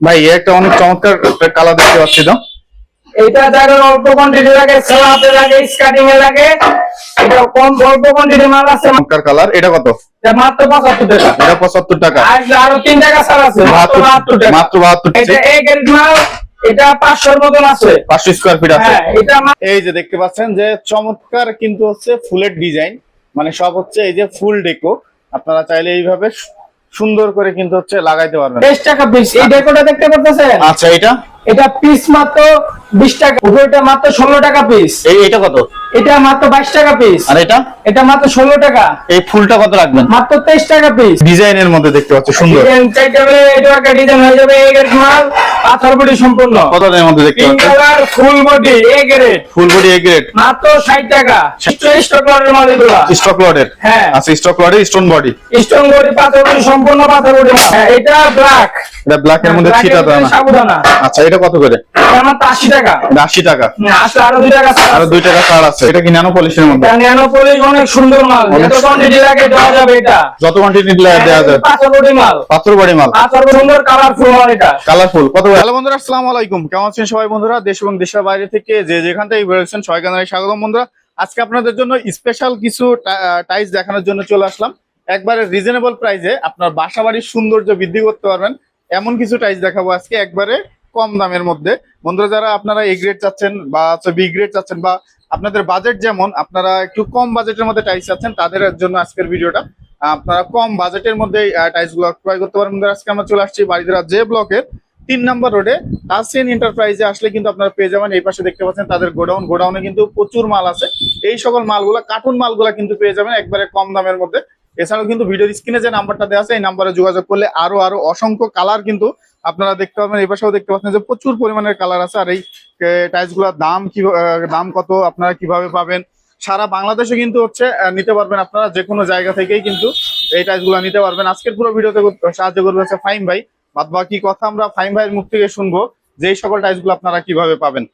ভাই একটা অনেক চমৎকার কালার দেখতে পাচ্ছি তো। এটা যাদের অল্প কোয়ান্টিটি লাগে সালাতে লাগে স্কার্টিং এ লাগে। এটা কম অল্প কোয়ান্টিটি মাল আছে। চমৎকার কালার এটা কত? এটা মাত্র পঁচাত্তর টাকা। এটা পঁচাত্তর টাকা। আর আরও তিন টাকা ছাড় আছে মাত্র বাহাত্তর টাকা। মাত্র বাহাত্তর এটা এ গ্রেড মাল এটা পাঁচশোর মতন আছে। পাঁচশো স্কোয়ার ফিট আছে। হ্যাঁ এটা এই যে দেখতে পাচ্ছেন যে চমৎকার কিন্তু হচ্ছে ফুলের ডিজাইন মানে সব হচ্ছে এই যে ফুল ডেকো আপনারা চাইলে এইভাবে সুন্দর করে কিন্তু হচ্ছে লাগাইতে পারবেন। বেশ টাকা পিস এই ডেকোটা দেখতে পাচ্ছেন আচ্ছা এটা এটা পিস মাত্র বিশ টাকা। উপরেটা মাত্র ষোলো টাকা পিস এই এটা কত? এটা মাত্র বাইশ টাকা পিস আর এটা? এটা মাত্র ষোলো টাকা। এই ফুলটা কত রাখবেন? মাত্র তেইশ টাকা পিস ডিজাইনের মধ্যে দেখতে পাচ্ছি সুন্দর। ডিজাইন চাইতে হলে এটা একটা ডিজাইন হয়ে যাবে এই মাল পাথর বডি সম্পূর্ণ। কত দামের মধ্যে দেখতে pink colour full body A grade full body A grade মাত্র ষাট টাকা। স্টক মাল এগুলো। স্টক লটের হ্যাঁ। আচ্ছা স্টক লটের স্টোন বডি স্টোন বডি পাথর বডি সম্পূর্ণ পাথর বডি হ্যাঁ, এটা ব্ল্যাক এটা ব্ল্যাক এর মধ্যে ছিটা দেওয়া না। সাবধানা। আচ্ছা এটা কত করে? এটা মাত্র আশি টাকা। এটা আশি টাকা। হ্যাঁ, আসলে আরও দুই টাকা ছাড় আর আছে। টাকা ছাড় আছে। এটা কি ন্যানো পলিশের মধ্যে? ন্যানো পলিশ অনেক সুন্দর মাল। যত কোয়ান্টিটি লাগে দেওয়া যাবে এটা। যত কোয়ান্টিটি দেওয়া যায় পাথরবড়ি মাল। পাথরবাড়ি মাল। পাথর সুন্দর কালারফুল মাল এটা। কালারফুল কত হ্যালো বন্ধুরা আসসালামু আলাইকুম। কেমন আছেন সবাই বন্ধুরা? দেশ এবং দেশের বাইরে থেকে যে যেখান থেকে বেরোচ্ছেন সবাইকে জানাই স্বাগতম বন্ধুরা। আজকে আপনাদের জন্য স্পেশাল কিছু টাইস দেখানোর জন্য চলে আসলাম। একবারে রিজনেবল প্রাইসে আপনার বাসা বাড়ির সৌন্দর্য বৃদ্ধি করতে পারবেন। এমন কিছু টাইস দেখাবো আজকে একবারে কম দামের মধ্যে। বন্ধুরা, যারা আপনারা এ গ্রেড চাচ্ছেন বা বি গ্রেড চাচ্ছেন বা আপনাদের বাজেট যেমন, আপনারা একটু কম বাজেটের মধ্যে টাইস চাচ্ছেন, তাদের জন্য আজকের ভিডিওটা। আপনারা কম বাজেটের মধ্যে টাইসগুলো ক্রয় করতে পারেন আজকে আমরা চলে আসছি বাড়িদারা যে ব্লকের তিন নম্বর রোডে তাসিন এন্টারপ্রাইজে আসলে কিন্তু আপনারা পেয়ে যাবেন। এই পাশে দেখতে পাচ্ছেন তাদের গোডাউন। গোডাউনে কিন্তু প্রচুর মাল আছে। এই সকল মালগুলা কার্টুন মালগুলা কিন্তু পেয়ে যাবেন একবারে কম দামের মধ্যে। এছাড়াও কিন্তু ভিডিওর স্ক্রিনে যে নাম্বারটা দেওয়া আছে, এই নাম্বারে যোগাযোগ করলে আরও আরও অসংখ্য কালার কিন্তু আপনারা দেখতে পাবেন। এই পাশেও দেখতে পাচ্ছেন যে প্রচুর পরিমাণের কালার আছে। আর এই টাইলসগুলার দাম কি দাম কত, আপনারা কীভাবে পাবেন? সারা বাংলাদেশে কিন্তু হচ্ছে নিতে পারবেন আপনারা যে কোনো জায়গা থেকেই কিন্তু এই টাইলসগুলা নিতে পারবেন। আজকের পুরো ভিডিওতে সাহায্য করবে হচ্ছে ফাইম ভাই। বাদ বাকি কথা আমরা ফাইম ভাইয়ের মুখ থেকে শুনব যে সকল টাইলসগুলো আপনারা কীভাবে পাবেন।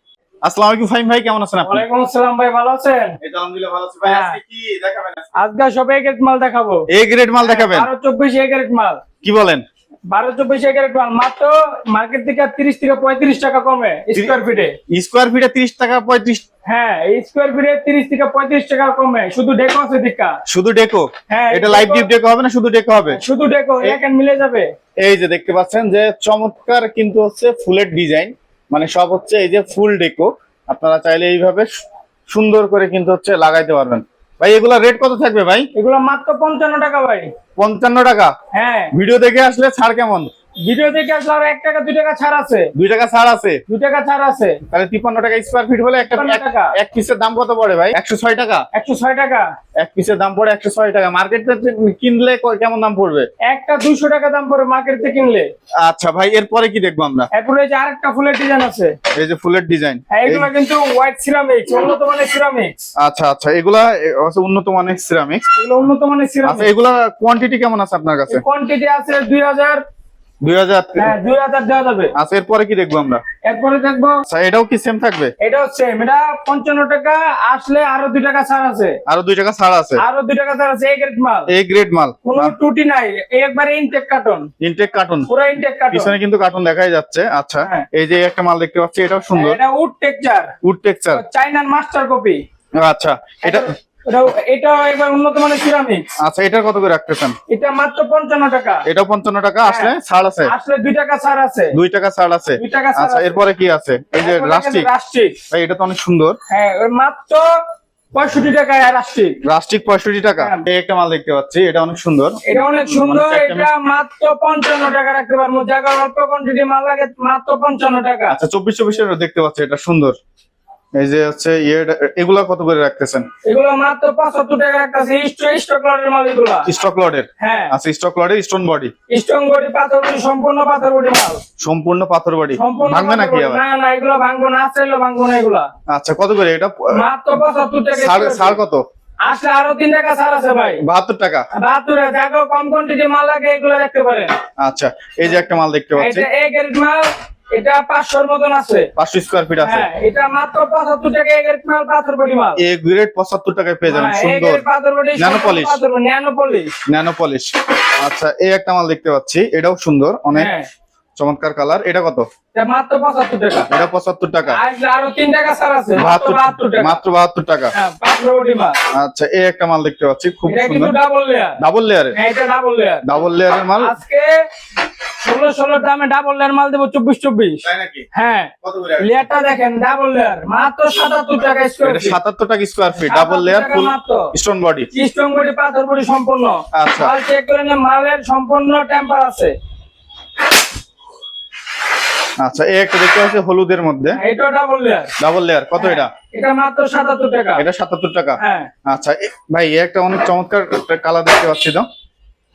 আসসালামু আলাইকুম ফাইম ভাই কেমন আছেন আপনি? ওয়ালাইকুম আসসালাম ভাই ভালো আছেন? এই তো আলহামদুলিল্লাহ ভালো আছি। ভাই হ্যাঁ। আজকে কি দেখাবেন? আজকে সব এক এক মাল দেখাবো। এ গ্রেড মাল দেখাবেন? বারো চব্বিশ এক এক মাল। কি বলেন? বারো চব্বিশ এক এক মাল। মাত্র মার্কেট থেকে তিরিশ থেকে পঁয়ত্রিশ টাকা কমে স্কোয়ার ফিটে স্কোয়ার ফিটে 30 টাকা 35 হ্যাঁ এই স্কোয়ার ফিটে তিরিশ থেকে পঁয়ত্রিশ টাকা কমে। শুধু ডেকো আছে দিকা শুধু ডেকো হ্যাঁ এটা লাইভ ডিপ ডেকো হবে না শুধু ডেকো হবে? শুধু ডেকো এক মিলে যাবে। এই যে দেখতে পাচ্ছেন যে চমৎকার কিন্তু হচ্ছে ফুলের ডিজাইন মানে সব হচ্ছে এই যে ফুল ডেকো। আপনারা চাইলে এইভাবে সুন্দর করে কিন্তু হচ্ছে লাগাইতে পারবেন। ভাই এগুলা রেট কত থাকবে ভাই? এগুলো মাত্র পঞ্চান্ন টাকা ভাই। পঞ্চান্ন টাকা? হ্যাঁ। ভিডিও দেখে আসলে ছাড় কেমন? ভিডিও দেখে আসলে আরও এক টাকা দুই টাকা ছাড় আছে। দুই টাকা ছাড় আছে। দুই টাকা ছাড় আছে। তাহলে তিপ্পান্ন টাকা স্কোয়ার ফিট হলে একটা এক- টাকা। এক পিসের দাম কত পড়ে ভাই? একশো ছয় টাকা। একশো ছয় টাকা। এক পিসের দাম পড়ে একশো ছয় টাকা। মার্কেটে কিনলে কেমন দাম পড়বে? একটা দুইশো টাকা দাম পড়ে মার্কেট থেকে কিনলে। আচ্ছা ভাই এরপরে কি দেখব আমরা? এরপরে যে আরেকটা ফুলের ডিজাইন আছে। এই যে ফুলের ডিজাইন হ্যাঁ এগুলো কিন্তু হোয়াইট সিরামিক্স উন্নত মানের সিরামিক্স আচ্ছা আচ্ছা এগুলা উন্নত মানের সিরামিক্স এগুলো উন্নত মানের আচ্ছা সিরামিক্স এগুলা কোয়ান্টিটি কেমন আছে আপনার কাছে? কোয়ান্টিটি আছে দুই হাজার হ্যাঁ আচ্ছা এরপরে কি দেখব আমরা? এরপরে দেখব। আচ্ছা এটাও কি সেম থাকবে? এটা হচ্ছে এটা পঞ্চান্ন টাকা আসলে আরও দুই টাকা ছাড় আছে। আরও দুই টাকা ছাড় আছে? আরও দুই টাকা ছাড় আছে এই গ্রেড মাল। এই গ্রেড মাল। কোনো টুটি নাই একবারে ইনটেক কার্টন ইনটেক কার্টুন পুরো ইনটেক কার্টন পিছনে কিন্তু কার্টুন দেখাই যাচ্ছে। আচ্ছা হ্যাঁ। এই যে একটা মাল দেখতে পাচ্ছি এটাও সুন্দর। এটা উড টেক্সচার উড টেক্সচার চাইনার মাস্টার কপি আচ্ছা এটা এটা এটা একবার উন্নত মানের সিরামিক্স আচ্ছা এটার কত করে রাখতেছেন? এটা মাত্র পঞ্চান্ন টাকা। এটাও পঞ্চান্ন টাকা? আসলে হ্যাঁ। ছাড় আছে? আসলে দুই টাকা ছাড় আছে। দুই টাকা ছাড় আছে? টাকা ছাড় আচ্ছা এরপরে কি আছে? এই যে রাষ্ট্রিক। ভাই এটা তো অনেক সুন্দর। হ্যাঁ মাত্র পঁয়ষট্টি টাকায় রাষ্ট্রিক। রাস্টিক পঁয়ষট্টি টাকা? হ্যাঁ। এই একটা মাল দেখতে পাচ্ছি এটা অনেক সুন্দর। এটা অনেক সুন্দর মানে এটা মাত্র পঞ্চান্ন টাকা রাখতে পারব। অল্প কোয়ান্টিটি মাল লাগে মাত্র পঞ্চান্ন টাকা। আচ্ছা চব্বিশ চব্বিশের দেখতে পাচ্ছি এটা সুন্দর। এই যে হচ্ছে ইয়ে এগুলা কত করে রাখতেছেন? এগুলো মাত্র পঁচাত্তর টাকা রাখতেছে স্টক লটের মাল এগুলা স্টক হ্যাঁ। আচ্ছা stock stone body? Strong body পাথর বডি সম্পূর্ণ পাথর বডি মাল। সম্পূর্ণ পাথর বডি? ভাঙবে নাকি আবার? না না এগুলো ভাঙবো না আসলে ভাঙবো না এগুলা। আচ্ছা কত করে এটা? মাত্র টাকা square কত? আসলে আরও তিন টাকা ছাড় আছে ভাই। বাহাত্তর টাকা? বাহাত্তর কম কোয়ান্টিটি মাল লাগে এগুলো দেখতে পারেন। আচ্ছা এই যে একটা মাল দেখতে পাচ্ছি। এটা এক গ্রেড মাল এটা পাঁচশোর মতন আছে। পাঁচশো স্কোয়ার ফিট আছে। হ্যাঁ এটা মাত্র পঁচাত্তর টাকা এর মাল পাথর বডি মাল। এ গ্রেড পঁচাত্তর টাকায় পেয়ে যাবেন হ্যাঁ, সুন্দর। Nano polish। Nano polish nano polish আচ্ছা এই একটা মাল দেখতে পাচ্ছি এটাও সুন্দর অনেক। হ্যাঁ। চমৎকার কালার। এটা কত? এটা মাত্র পঁচাত্তর টাকা। এটা পঁচাত্তর টাকা। আরও তিন টাকা ছাড় আছে। মাত্র বাহাত্তর টাকা। মাত্র বাহাত্তর টাকা। হ্যাঁ আচ্ছা এই একটা মাল দেখতে পাচ্ছি খুব সুন্দর। ডাবল লেয়ার ডাবল লেয়ারের ডাবল লেয়ার ডাবল লেয়ারের মাল? আজকে ষোলো ষোলো দামে ডাবল লেয়ার মাল দেবো চব্বিশ চব্বিশ। হ্যাঁ। কত লেয়ারটা দেখেন ডাবল লেয়ার মাত্র সাতাত্তর টাকা স্কোয়ার সাতাত্তর টাকা square feet double layer full stone body চিস্টং body পাথর বডি সম্পূর্ণ। আচ্ছা। মাল চেক করে নিয়ে মালের সম্পূর্ণ টেম্পার আছে। আচ্ছা এই একটা দেখতে পাচ্ছি হলুদের মধ্যে। এটা ডাবল লেয়ার ডাবল লেয়ার কত এটা? এটা মাত্র সাতাত্তর টাকা। এটা সাতাত্তর টাকা? হ্যাঁ। আচ্ছা ভাই এই একটা অনেক চমৎকার কালার দেখতে পাচ্ছি তো।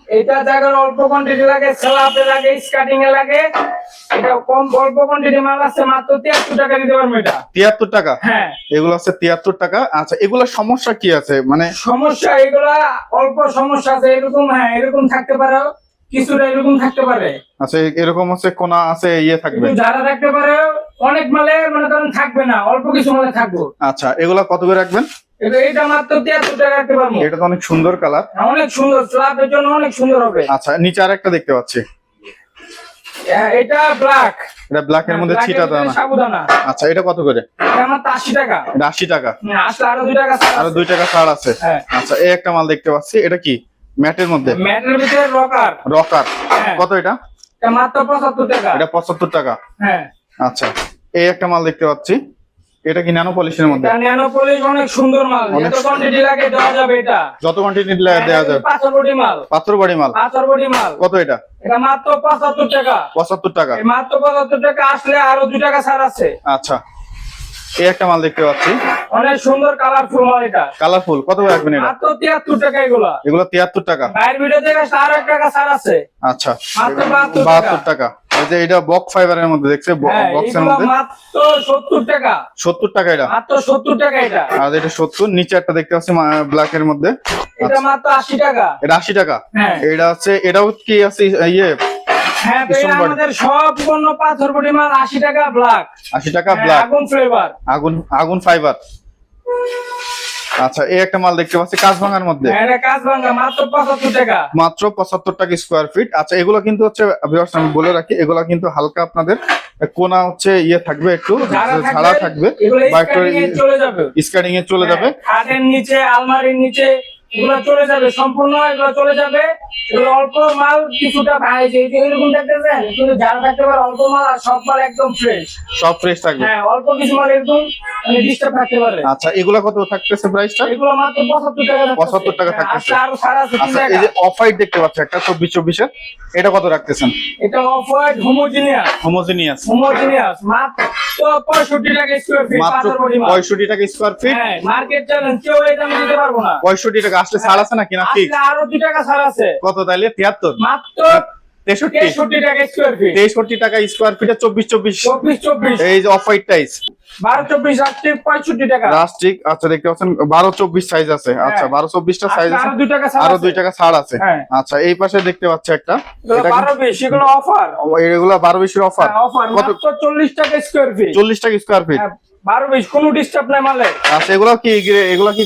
এটা জায়গার অল্প কোয়ান্টিটি লাগে স্ল্যাবে লাগে স্কার্টিং এ লাগে। এটা কম অল্প কোয়ান্টিটি মাল আছে মাত্র তিয়াত্তর টাকা দিতে পারব এটা। তিয়াত্তর টাকা? হ্যাঁ। এগুলো আছে তিয়াত্তর টাকা। আচ্ছা এগুলোর সমস্যা কি আছে? মানে সমস্যা এগুলা অল্প সমস্যা আছে এরকম হ্যাঁ এরকম থাকতে পারে। কিছুটা এরকম থাকতে পারে। আচ্ছা এরকম হচ্ছে কোনা আছে ইয়ে থাকবে। যারা থাকতে পারে অনেক মালে মনে করেন থাকবে না অল্প কিছু মালে থাকব। আচ্ছা এগুলা কত করে রাখবেন? এটা মাত্র টাকা রাখতে পারব। এটা তো অনেক সুন্দর কালার। অনেক সুন্দর স্ল্যাবের জন্য অনেক সুন্দর হবে। আচ্ছা নিচে আরেকটা দেখতে পাচ্ছি। হ্যাঁ, এটা ব্ল্যাক এটা ব্ল্যাক এর মধ্যে ছিটা দানা সাবুদানা। আচ্ছা এটা কত করে? এটা আমার আশি টাকা। এটা আশি টাকা। হুম, আরও দুই টাকা ছাড় আরও আছে। টাকা ছাড় আছে। হ্যাঁ। আচ্ছা এই একটা মাল দেখতে পাচ্ছি। এটা কি? ম্যাটের মধ্যে? ম্যাটের ভিতরে রকার। রকার। হ্যাঁ। কত এটা? এটা মাত্র পঁচাত্তর টাকা। এটা পঁচাত্তর টাকা। হ্যাঁ। আচ্ছা এই একটা মাল দেখতে পাচ্ছি। এটা কি ন্যানো পলিশের মধ্যে? এটা ন্যানো পলিশ অনেক সুন্দর মাল। যত কোয়ান্টিটি লাগে দেওয়া যাবে এটা। যত কোয়ান্টিটি লাগে দেওয়া যাবে। পাঁচশো কোটি মাল। পাত্র বাড়ি মাল। পাঁচশো কোটি মাল। কত এটা? এটা মাত্র পঁচাত্তর টাকা। পঁচাত্তর টাকা। এই মাত্র পঁচাত্তর টাকা আসলে আরও দুই টাকা ছাড় আছে। আচ্ছা। এই একটা মাল দেখতে পাচ্ছি। অনেক সুন্দর কালারফুল মাল এটা। কালারফুল কত রাখবেন এটা? মাত্র তিয়াত্তর টাকা এগুলা। এগুলো তিয়াত্তর টাকা। বাইরের ভিডিও থেকে আরও টাকা ছাড় আছে। আচ্ছা। মাত্র 72 বাহাত্তর টাকা। এই যে এটা বক্স ফাইবারের মধ্যে দেখছে? হ্যাঁ বক্সের এগুলা মধ্যে। মাত্র সত্তর টাকা। সত্তর টাকা এটা। মাত্র সত্তর টাকা এটা। আর এটা সত্তর নিচে একটা দেখতে পাচ্ছি ব্ল্যাক এর মধ্যে। এটা মাত্র আশি টাকা। এটা আশি টাকা? হ্যাঁ। এটা হচ্ছে এটাও কি আছে ইয়ে? হ্যাঁ তো ভীষণ এটা বড়। আমাদের সব পাথর বডি মাল আশি টাকা ব্ল্যাক আশি টাকা ব্ল্যাক আগুন ফ্লেভার আগুন আগুন ফাইবার আচ্ছা এই একটা মাল দেখতে পাচ্ছি কাঁচ ভাঙার মধ্যে এটা কাজ মাত্র পঁচাত্তর টাকা। মাত্র পঁচাত্তর টাকা স্কোয়ার ফিট আচ্ছা এগুলো কিন্তু হচ্ছে viewers, আমি বলে রাখি এগুলো কিন্তু হালকা আপনাদের কোনা হচ্ছে ইয়ে থাকবে একটু ঝাড়া থাকবে বা একটু চলে যাবে। স্কার্টিং এ চলে যাবে। হ্যাঁ, খাটের নিচে আলমারির নিচে এগুলো চলে যাবে সম্পূর্ণ এগুলো চলে যাবে। এগুলো অল্প মাল কিছুটা ভাই যে এরকম দেখতেছেন কিন্তু যারা থাকতে পারে অল্প মাল আর সব মাল একদম ফ্রেশ সব ফ্রেশ থাকবে? হ্যাঁ অল্প কিছু মাল এরকম মানে ডিস্টার্ব থাকতে পারে। আচ্ছা এগুলা কত থাকতেছে প্রাইসটা এগুলো মাত্র পঁচাত্তর টাকা 75 টাকা হ্যাঁ, থাকতেছে। আজকে সারা আচ্ছা এই যে অফ হোয়াইট দেখতে পাচ্ছি একটা এটা কত রাখতেছেন? এটা off white homogeneous homogeneous homogeneous মাত্র পঁয়ষট্টি টাকা স্কোয়ার ফিট মাত্র টাকা স্কোয়ার ফিট হ্যাঁ মার্কেট চ্যালেঞ্জ কেউ দিতে পারব না। পঁয়ষট্টি টাকা আসলে ছাড় আছে না কিনা ঠিক আসলে আরও দুই টাকা ছাড় আছে। কত তাইলে? তিয়াত্তর? মাত্র তেষট্টি। টাকা স্কোয়ার ফিট চব্বিশ চব্বিশ। এই যে অফ হোয়াইট টাইস বারো চব্বিশ আসছে পঁয়ষট্টি টাকা। রাস্টিক আচ্ছা দেখতে পাচ্ছেন বারো চব্বিশ সাইজ আছে। আচ্ছা বারো চব্বিশটা সাইজ আছে। আরও দুই টাকা ছাড় আছে। হ্যাঁ। আচ্ছা এই পাশে দেখতে পাচ্ছি একটা। এগুলো বারো অফার এগুলো বারো বিশের অফার অফার কত? চল্লিশ টাকা স্কোয়ার ফিট চল্লিশ টাকা স্কোয়ার ফিট বারো বিশ কোনো ডিস্টার্ব নাই মালে। আচ্ছা এগুলো কি এগুলো কি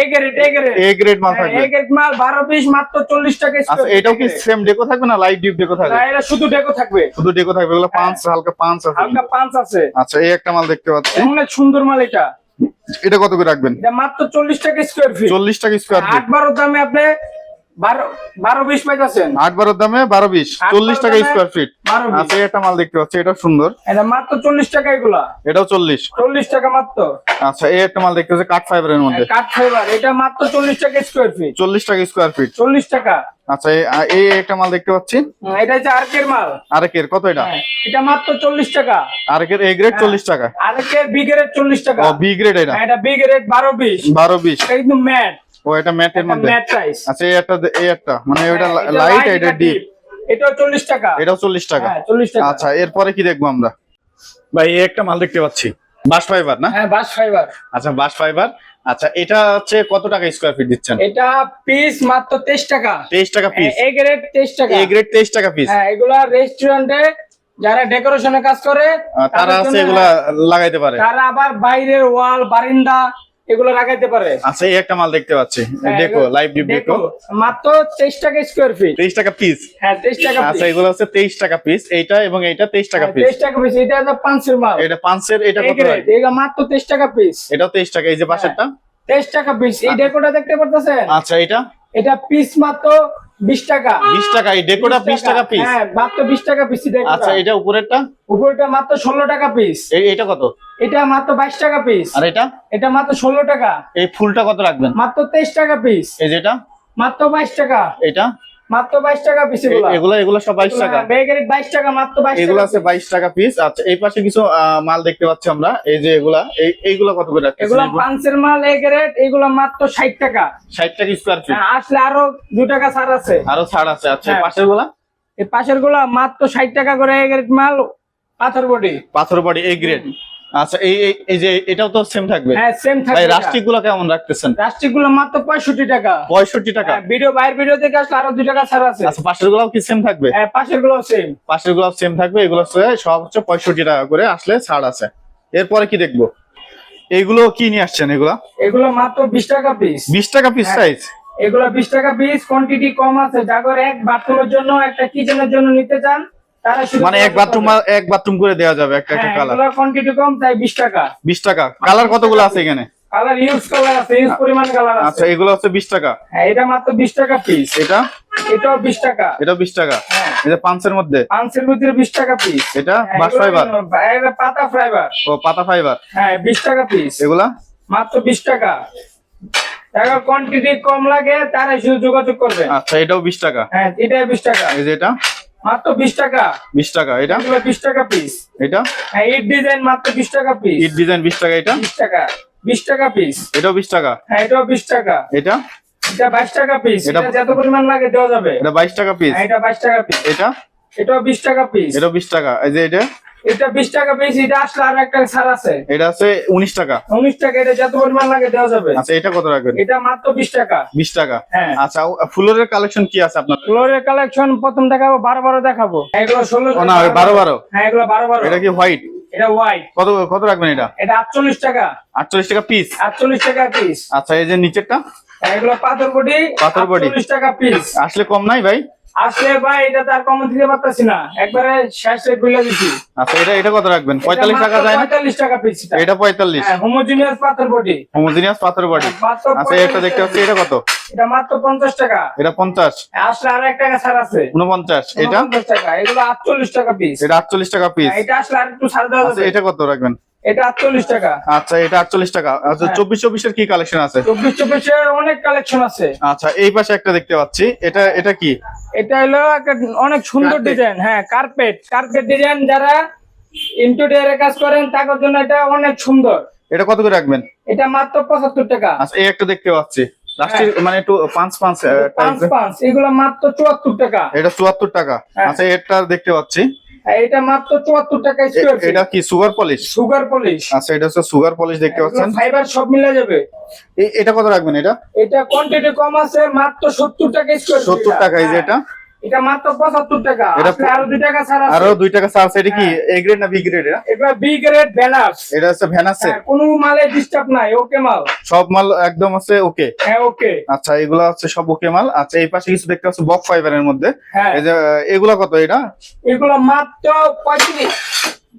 A grade A grade A grade মাল থাকবে? এ গ্রেড মাল বারো বিশ মাত্র চল্লিশ টাকা আচ্ছা এটাও কি সেম ডেকো থাকবে না লাইট ডিপ ডেকো থাকবে? না এটা শুধু ডেকো থাকবে। শুধু ডেকো থাকবে এগুলো পাঁচ হালকা পাঁচ আছে। হালকা পাঁচ আছে। আচ্ছা এই একটা মাল দেখতে পাচ্ছি। অনেক সুন্দর মাল এটা। এটা কত করে রাখবেন? এটা মাত্র চল্লিশ টাকা স্কোয়ার ফিট চল্লিশ টাকা স্কোয়ার ফিট বারোর দামে আপনি বারো বিশ পাইতেছেন? আট বারোর দামে বারো বিশ চল্লিশ টাকা স্কোয়ার ফিট আচ্ছা একটা মাল দেখতে পাচ্ছি এটা সুন্দর। এটা মাত্র চল্লিশ টাকা এগুলা। এটাও চল্লিশ। চল্লিশ টাকা মাত্র। আচ্ছা এই একটা মাল দেখতে পাচ্ছি কাঠ ফাইবারের মধ্যে। কাঠ ফাইবার এটা মাত্র চল্লিশ টাকা স্কোয়ার ফিট চল্লিশ টাকা স্কোয়ার ফিট চল্লিশ টাকা। আচ্ছা এই- একটা মাল দেখতে পাচ্ছি। এটা হচ্ছে আর্কের মাল। আরেকের কত এটা? হ্যাঁ, এটা মাত্র চল্লিশ টাকা। আরেকের এ গ্রেড চল্লিশ টাকা। আরেকের বি গ্রেড টাকা। ও বি গ্রেড এটা। হ্যাঁ, এটা বি গ্রেড বারো বিশ। বারো বিশ। এটা ম্যাট। ও এটা ম্যাটের মধ্যে? ম্যাট প্রাইস আচ্ছা এই একটা এই একটা। মানে ওইটা লাইট এটা ডিপ এটাও চল্লিশ টাকা। এটাও চল্লিশ টাকা? হ্যাঁ চল্লিশ টাকা। আচ্ছা এরপরে কি দেখব আমরা? ভাই এই একটা মাল দেখতে পাচ্ছি। বাস ফাইবার না? হ্যাঁ বাস ফাইবার আচ্ছা বাস ফাইবার আচ্ছা এটা হচ্ছে কত টাকা স্কোয়ার ফিট দিচ্ছেন? এটা পিস মাত্র তেইশ টাকা। তেইশ টাকা পিস এ গ্রেড তেইশ টাকা। এ গ্রেড তেইশ টাকা পিস হ্যাঁ এগুলা রেস্টুরেন্টে যারা ডেকোরেশনের কাজ করে তারা আছে এগুলা লাগাইতে পারে। তারা আবার বাইরের ওয়াল বারিন্দা এগুলো পারে। আচ্ছা এই একটা মাল দেখতে পাচ্ছি। হ্যাঁ, দেখো লাইভ ডিপ দেখো মাত্র তেইশ টাকা স্কয়ার ফিট তেইশ টাকা পিস হ্যাঁ তেইশ টাকা আচ্ছা এগুলো হচ্ছে তেইশ টাকা পিস এইটা এবং এইটা তেইশ টাকা পিস তেইশ টাকা পিস এটা হচ্ছে পাঁচের মাল। এটা পাঁচের এটা কত হয়? এটা মাত্র তেইশ টাকা পিস এটা তেইশ টাকা এই যে পাশেরটা? তেইশ টাকা পিস এই ডেকোটা দেখতে পারতেছেন? আচ্ছা এটা এটা পিস মাত্র বিশ টাকা। বিশ টাকা এই ডেকোটা টাকা পিস হ্যাঁ মাত্র বিশ টাকা পিস আচ্ছা এটা উপরেরটা? উপরটা মাত্র ষোলো টাকা পিস এই- এটা কত? এটা মাত্র বাইশ টাকা পিস আর এটা? এটা মাত্র ষোলো টাকা। এই ফুলটা কত রাখবেন? মাত্র তেইশ টাকা পিস এই যেটা মাত্র বাইশ টাকা। এটা? মাত্র বাইশ টাকা পিস এগুলো। এগুলো সব বাইশ টাকা। বেগারি টাকা মাত্র এগুলো আছে বাইশ টাকা পিস আচ্ছা এই পাশে কিছু মাল দেখতে পাচ্ছি আমরা। এই যে এগুলা এই এইগুলা কত করে রাখতেছেন এগুলো পাঁচের মাল গ্রেড এগুলো মাত্র ষাট টাকা। ষাট টাকা স্কোয়ার ফিট হ্যাঁ, আসলে আরও দু টাকা ছাড় আছে। আরও ছাড় আছে। আচ্ছা হ্যাঁ। পাশেরগুলা? এই পাশেরগুলো মাত্র ষাট টাকা করে গ্রেড মাল পাথর বডি। পাথর বাড়ি এই গ্রেড আচ্ছা এই এই- যে এটাও তো সেম থাকবে? হ্যাঁ সেম থাকবে রাষ্ট্রিকগুলা কেমন রাখতেছেন? রাষ্ট্রিকগুলো মাত্র পঁয়ষট্টি টাকা। পঁয়ষট্টি টাকা? হ্যাঁ, ভিডিও বাইরের ভিডিও থেকে আসলে আরও দু টাকা ছাড় আছে। আচ্ছা পাশের গুলাও কি সেম থাকবে? হ্যাঁ পাশেরগুলো সেম পাশের গুলাও সেম থাকবে এগুলো সব হচ্ছে পঁয়ষট্টি টাকা করে আসলে ছাড় আছে। এরপরে কি দেখব? এগুলো কি নিয়ে আসছেন এগুলা? এগুলো মাত্র বিশ টাকা পিস বিশ টাকা পিস হ্যাঁ। সাইজ এগুলো বিশ টাকা পিস কোয়ান্টিটি কম আছে। জাগর এক বাথরুমের জন্য একটা কিচেনের জন্য নিতে চান? মানে এক বাথরুম এক বাথরুম করে দেওয়া যাবে একটা একটা কালার এগুলো কোয়ান্টিটি কম তাই বিশ টাকা। বিশ টাকা। কালার কতগুলো আছে এখানে? কালার ইউজ কালার আছে ইউজ পরিমাণ কালার আছে। আচ্ছা এগুলো হচ্ছে বিশ টাকা। হ্যাঁ এটা মাত্র বিশ টাকা পিস এটা? এটাও বিশ টাকা। এটা বিশ টাকা। হ্যাঁ। এটা পাঁচের মধ্যে? পাঁচের ভিতরে বিশ টাকা পিস এটা বাস ফাইবার এটা পাতা ফাইবার ও পাতা ফাইবার হ্যাঁ বিশ টাকা পিস এগুলা? মাত্র বিশ টাকা। টাকা কোয়ান্টিটি কম লাগে তারা যোগাযোগ করবে। আচ্ছা এটাও বিশ টাকা। হ্যাঁ এটা বিশ টাকা। এই যে এটা? মাত্র বিশ টাকা। বিশ টাকা এটা? এগুলো বিশ টাকা পিস এটা? হ্যাঁ ইট ডিজাইন মাত্র বিশ টাকা পিস ইট ডিজাইন বিশ টাকা এটা? বিশ টাকা বিশ টাকা পিস এটাও বিশ টাকা? হ্যাঁ এটাও বিশ টাকা। এটা? এটা বাইশ টাকা পিস এটা- যত পরিমাণ লাগে দেওয়া যাবে। এটা বাইশ টাকা পিস হ্যাঁ এটা বাইশ টাকা পিস এটা? এটাও বিশ টাকা পিস এটাও বিশ টাকা। এই যে এটা? এটা বিশ টাকা পিস এটা আসলে আর একটা ছাড় আছে। এটা আছে উনিশ টাকা। উনিশ টাকা এটা যত পরিমাণ লাগে দেওয়া যাবে। আচ্ছা এটা কত রাখবেন এটা মাত্র বিশ টাকা। বিশ টাকা। হ্যাঁ। আচ্ছা ফুলের কালেকশন কি আছে আপনার? ফ্লোরের কালেকশন প্রথম দেখাবো বারো বারো দেখাবো। এগুলো ষোলো ও না ওই বারো বারো। হ্যাঁ এগুলো বারো বারো। এটা কি হোয়াইট এটা হোয়াইট কত কত রাখবেন এটা? এটা আটচল্লিশ টাকা। আটচল্লিশ টাকা পিস আটচল্লিশ টাকা পিস আচ্ছা এই যে নিচেরটা? এগুলো পাথর বডি পাথর বডি। চল্লিশ টাকা পিস আসলে কম নাই ভাই? আসলে ভাই এটা তার কম দিতে পারতাছি না। একবারে শেষ রেট বলে দিচ্ছি আচ্ছা এটা এটা কত রাখবেন? পঁয়তাল্লিশ টাকা যায় না? পঁয়তাল্লিশ টাকা পিস এটা। পঁয়তাল্লিশ। হ্যাঁ হোমোজিনিয়াস পাথর বডি হোমোজিনিয়াস পাথর বাড়ি মাত্র আচ্ছা এটা দেখতে পাচ্ছি এটা কত? এটা মাত্র পঞ্চাশ টাকা। এটা পঞ্চাশ। আসলে আর এক টাকা ছাড় আছে। উনপঞ্চাশ। এটা? পঞ্চাশ টাকা। এগুলো আটচল্লিশ টাকা পিস এটা আটচল্লিশ টাকা পিস এটা আসলে আর একটু ছাড় দেওয়া আচ্ছা এটা কত রাখবেন? এটা আটচল্লিশ টাকা। আচ্ছা এটা আটচল্লিশ টাকা। আচ্ছা হ্যাঁ। কি কালেকশন আছে? অনেক কালেকশন আছে। আচ্ছা এই পাশে একটা দেখতে পাচ্ছি। এটা এটা কি? এটা হলো একটা অনেক সুন্দর ডিজাইন হ্যাঁ কার্পেট কার্পেট ডিজাইন যারা ইন্টেরিয়রে কাজ করেন তাদের জন্য এটা অনেক সুন্দর। এটা কত করে রাখবেন? এটা মাত্র পঁচাত্তর টাকা। আচ্ছা এই একটা দেখতে পাচ্ছি। রাষ্ট্রীয় মানে একটু পাঁচ পাঁচ পাঁচ পাঁচ এগুলো মাত্র চুয়াত্তর টাকা। এটা চুয়াত্তর টাকা। হ্যাঁ। আচ্ছা এটা দেখতে পাচ্ছি। এটা মাত্র চুয়াত্তর টাকা স্কয়ার ফিট এটা কি সুগার পলিশ সুগার পলিশ আচ্ছা এটা হচ্ছে সুগার পলিশ দেখতে পাচ্ছেন। ফাইবার সব মিলে যাবে। এই- এটা কত রাখবেন এটা? এটা কোয়ান্টিটি কম আছে মাত্র সত্তর টাকা স্কোয়ার সত্তর টাকা এই যে এটা? এটা মাত্র পঁচাত্তর টাকা। এটা আরও দুই টাকা ছাড় আরও আছে দুই টাকা চার্জ এটা কি হ্যাঁ। এ গ্রেড না বি গ্রেড এটা এগুলো বি গ্রেড এটা হচ্ছে কোনো মালে ডিস্টার্ব নাই ওকে মাল? সব মাল একদম আছে ওকে হ্যাঁ ওকে আচ্ছা এগুলা হচ্ছে সব ওকে মাল। আচ্ছা এই পাশে কিছু দেখতে পাচ্ছি বক ফাইবারের মধ্যে। হ্যাঁ। এই যে এগুলা কত এটা? এগুলো মাত্র পঁয়ত্রিশ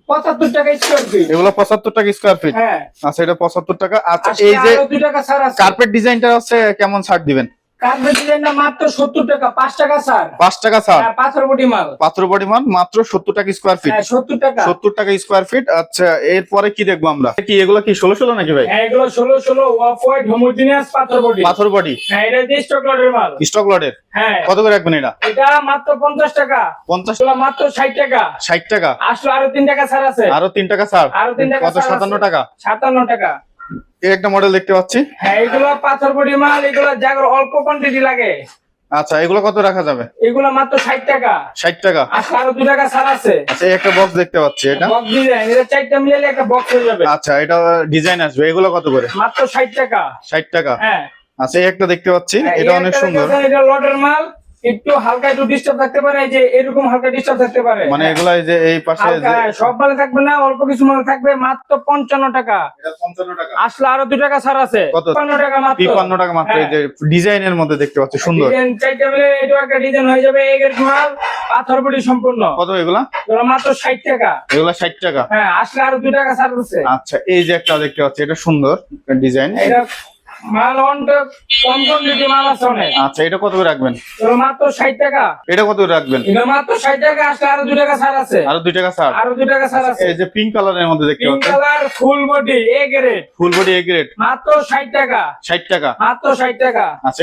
পঁচাত্তর টাকা স্কোয়ার ফিট এগুলো টাকা স্কোয়ার ফিট হ্যাঁ। আচ্ছা এটা পঁচাত্তর টাকা। আচ্ছা এই যে আরও টাকা ছাড় আছে। কার্পেট ডিজাইনটা হচ্ছে কেমন ছাড় দিবেন? মাত্র সত্তর টাকা পাঁচ টাকা ছাড়। পাঁচ টাকা ছাড়। হ্যাঁ পাথর বডি মাল পাত্র পরিমাণ মাত্র সত্তর টাকা স্কোয়ার ফিট হ্যাঁ সত্তর টাকা। সত্তর টাকা স্কোয়ার ফিট আচ্ছা এরপরে কি দেখব আমরা? কি এগুলো কি ষোলো ষোলো নাকি ভাই? হ্যাঁ এগুলো ষোলো ষোলো অফ হোয়াইট হোমোজিনিয়াস পাথর বডি পাথর বডি হ্যাঁ এটা দিয়ে স্টক লটের মাল। স্টক লটের হ্যাঁ। কত করে রাখবেন এটা? এটা মাত্র পঞ্চাশ টাকা। পঞ্চাশ মাত্র ষাট টাকা। ষাট টাকা। আসলে আরও তিন টাকা ছাড় আছে। আরও তিন টাকা ছাড়। আরও তিন টাকা কত? সাতান্ন টাকা। সাতান্ন টাকা। এই একটা মডেল দেখতে পাচ্ছি। হ্যাঁ এগুলো পাথর বডি মাল এগুলো জাগর অল্প কোয়ান্টিটি লাগে। আচ্ছা এগুলো কত রাখা যাবে? এগুলো মাত্র ষাট টাকা। ষাট টাকা। আসলে আরও দু টাকা ছাড় আছে। আচ্ছা একটা বক্স দেখতে পাচ্ছি এটা। বক্স ডিজাইন এটা চারটা মিলালে একটা বক্স হয়ে যাবে। আচ্ছা এটা ডিজাইন আসবে। এগুলো কত করে? মাত্র ষাট টাকা। ষাট টাকা। হ্যাঁ। আচ্ছা একটা দেখতে পাচ্ছি। হ্যাঁ, এটা অনেক সুন্দর। এটা লটের মাল। একটু হালকা একটু ডিস্টার্ব থাকতে পারে যে এরকম হালকা ডিস্টার্ব থাকতে পারে। মানে এগুলা যে এই পাশে হ্যাঁ, সব মালে থাকবে না অল্প কিছু মাল থাকবে মাত্র পঞ্চান্ন টাকা। এটা 55 টাকা। আসলে আরও দুই টাকা ছাড় আছে। কত? পঞ্চান্ন টাকা মাত্র। তিপ্পান্ন টাকা মাত্র এই যে ডিজাইনের মধ্যে দেখতে পাচ্ছি সুন্দর। ডিজাইন চাইতে হলে এটাও একটা ডিজাইন হয়ে যাবে এগের মাল পাথর বডি সম্পূর্ণ। কত এগুলা? এগুলো মাত্র ষাট টাকা। এগুলা ষাট টাকা। হ্যাঁ আসলে আরও দুই টাকা ছাড় আছে আচ্ছা এই যে একটা দেখতে পাচ্ছি এটা সুন্দর ডিজাইন। এটা মাল অনটা কম কম মাল আছে অনেক। আচ্ছা এটা কত করে রাখবেন? মাত্র ষাট টাকা। এটা কত করে রাখবেন? মাত্র ষাট টাকা আসলে আরও দুই টাকা ছাড় আছে। আরও দুই টাকা ছাড়? আরও দুই টাকা ছাড় আছে। এই যে পিঙ্ক কালারের মধ্যে দেখতে pink colour full body A grade full body A grade মাত্র ষাট টাকা। ষাট টাকা। মাত্র ষাট টাকা। আচ্ছা